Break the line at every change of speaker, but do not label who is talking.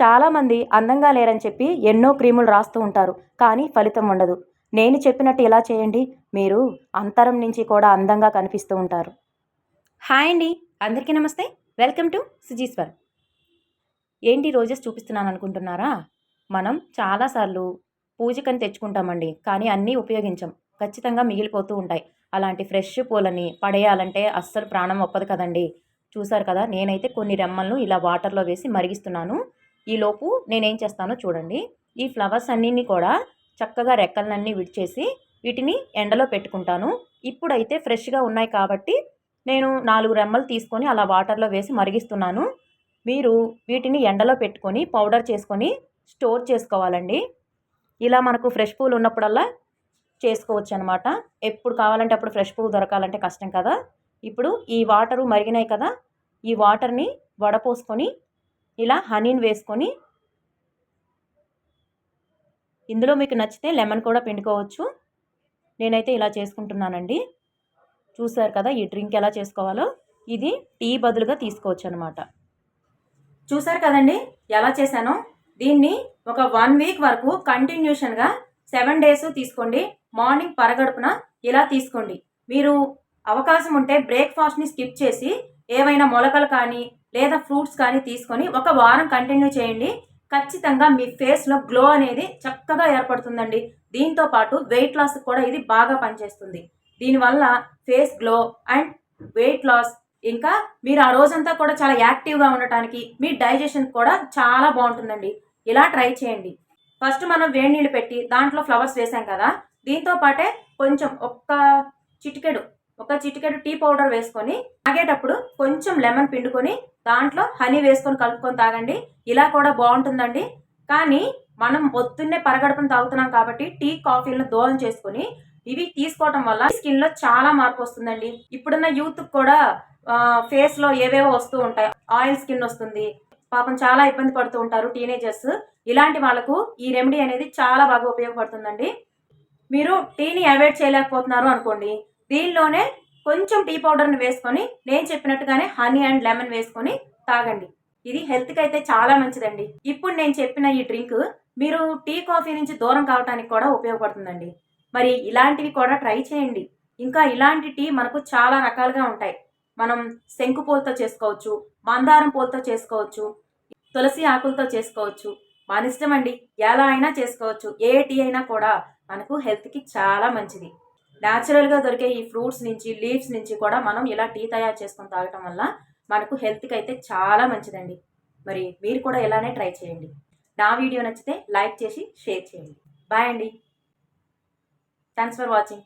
చాలామంది అందంగా లేరని చెప్పి ఎన్నో క్రీములు రాస్తూ ఉంటారు కానీ ఫలితం ఉండదు. నేను చెప్పినట్టు ఇలా చేయండి మీరు అంతరం నుంచి కూడా అందంగా కనిపిస్తూ ఉంటారు. హాయ్ అండి అందరికీ నమస్తే. వెల్కమ్ టు సుజీశ్వర్ ఏంటి రోజెస్ చూపిస్తున్నాను అనుకుంటున్నారా? మనం చాలాసార్లు పూజకని తెచ్చుకుంటామండి కానీ అన్నీ ఉపయోగించం. ఖచ్చితంగా మిగిలిపోతూ ఉంటాయి. అలాంటి ఫ్రెష్ పూలని పడేయాలంటే అస్సలు ప్రాణం ఒప్పదు కదండి. చూసారు కదా నేనైతే కొన్ని రెమ్మలను ఇలా వాటర్లో వేసి మరిగిస్తున్నాను. ఈలోపు నేనేం చేస్తానో చూడండి. ఈ ఫ్లవర్స్ అన్నిని కూడా చక్కగా రెక్కలన్నీ విడిచేసి వీటిని ఎండలో పెట్టుకుంటాను. ఇప్పుడైతే ఫ్రెష్గా ఉన్నాయి కాబట్టి నేను నాలుగు రెమ్మలు తీసుకొని అలా వాటర్లో వేసి మరిగిస్తున్నాను. మీరు వీటిని ఎండలో పెట్టుకొని పౌడర్ చేసుకొని స్టోర్ చేసుకోవాలండి. ఇలా మనకు ఫ్రెష్ పూలు ఉన్నప్పుడల్లా చేసుకోవచ్చు అనమాట ఎప్పుడు కావాలంటే అప్పుడు ఫ్రెష్ పువ్వు దొరకాలంటే కష్టం కదా. ఇప్పుడు ఈ వాటరు మరిగినాయి కదా. ఈ వాటర్ని వడపోసుకొని ఇలా హనీని వేసుకొని ఇందులో మీకు నచ్చితే లెమన్ కూడా పిండుకోవచ్చు. నేనైతే ఇలా చేసుకుంటున్నానండి. చూసారు కదా ఈ డ్రింక్ ఎలా చేసుకోవాలో? ఇది టీ బదులుగా తీసుకోవచ్చు అనమాట చూసారు కదండి ఎలా చేశానో? దీన్ని ఒక వన్ వీక్ వరకు కంటిన్యూషన్గా సెవెన్ డేస్ తీసుకోండి. మార్నింగ్ పరగడుపున ఇలా తీసుకోండి. మీరు అవకాశం ఉంటే బ్రేక్ఫాస్ట్ని స్కిప్ చేసి ఏవైనా మొలకలు కానీ లేదా ఫ్రూట్స్ కానీ తీసుకొని ఒక వారం కంటిన్యూ చేయండి. ఖచ్చితంగా మీ ఫేస్లో గ్లో అనేది చక్కగా ఏర్పడుతుందండి. దీంతో పాటు వెయిట్ లాస్ కూడా ఇది బాగా పనిచేస్తుంది. దీనివల్ల face glow and weight loss ఇంకా మీరు ఆ రోజంతా కూడా చాలా యాక్టివ్గా ఉండటానికి మీ డైజెషన్ కూడా చాలా బాగుంటుందండి. ఇలా ట్రై చేయండి. ఫస్ట్ మనం వేడి నీళ్ళు పెట్టి దాంట్లో ఫ్లవర్స్ వేసాం కదా. దీంతో పాటే కొంచెం ఒక్క చిటికెడు ఒక చిటికెడు టీ పౌడర్ వేసుకొని తాగేటప్పుడు కొంచెం లెమన్ పిండుకొని దాంట్లో హనీ వేసుకొని కలుపుకొని తాగండి. ఇలా కూడా బాగుంటుందండి. కానీ మనం పొద్దున్నే పరగడపను తాగుతున్నాం కాబట్టి టీ కాఫీలను దూరం చేసుకొని ఇవి తీసుకోవటం వల్ల స్కిన్లో చాలా మార్పు వస్తుందండి. ఇప్పుడున్న యూత్ కూడా ఫేస్లో ఏవేవో వస్తూ ఉంటాయి. ఆయిల్ స్కిన్ వస్తుంది. పాపం చాలా ఇబ్బంది పడుతూ ఉంటారు టీనేజర్స్. ఇలాంటి వాళ్ళకు ఈ రెమెడీ అనేది చాలా బాగా ఉపయోగపడుతుందండి. మీరు టీని అవాయిడ్ చేయలేకపోతున్నారు అనుకోండి. దీనిలోనే కొంచెం టీ పౌడర్ని వేసుకొని నేను చెప్పినట్టుగానే హనీ అండ్ లెమన్ వేసుకొని తాగండి. ఇది హెల్త్కి అయితే చాలా మంచిదండి. ఇప్పుడు నేను చెప్పిన ఈ డ్రింక్ మీరు టీ కాఫీ నుంచి దూరం కావడానికి కూడా ఉపయోగపడుతుందండి. మరి ఇలాంటివి కూడా ట్రై చేయండి. ఇంకా ఇలాంటి టీ మనకు చాలా రకాలుగా ఉంటాయి. మనం శంకు పూలతో చేసుకోవచ్చు మందారం పూలతో చేసుకోవచ్చు తులసి ఆకులతో చేసుకోవచ్చు. మన ఇష్టం అండి ఎలా అయినా చేసుకోవచ్చు. ఏ టీ అయినా కూడా మనకు హెల్త్కి చాలా మంచిది. న్యాచురల్గా దొరికే ఈ ఫ్రూట్స్ నుంచి లీవ్స్ నుంచి కూడా మనం ఇలా టీ తయారు చేసుకొని తాగటం వల్ల మనకు హెల్త్కి అయితే చాలా మంచిదండి. మరి మీరు కూడా ఇలానే ట్రై చేయండి. నా వీడియో నచ్చితే లైక్ చేసి షేర్ చేయండి. బాయ్ అండి. Thanks for watching.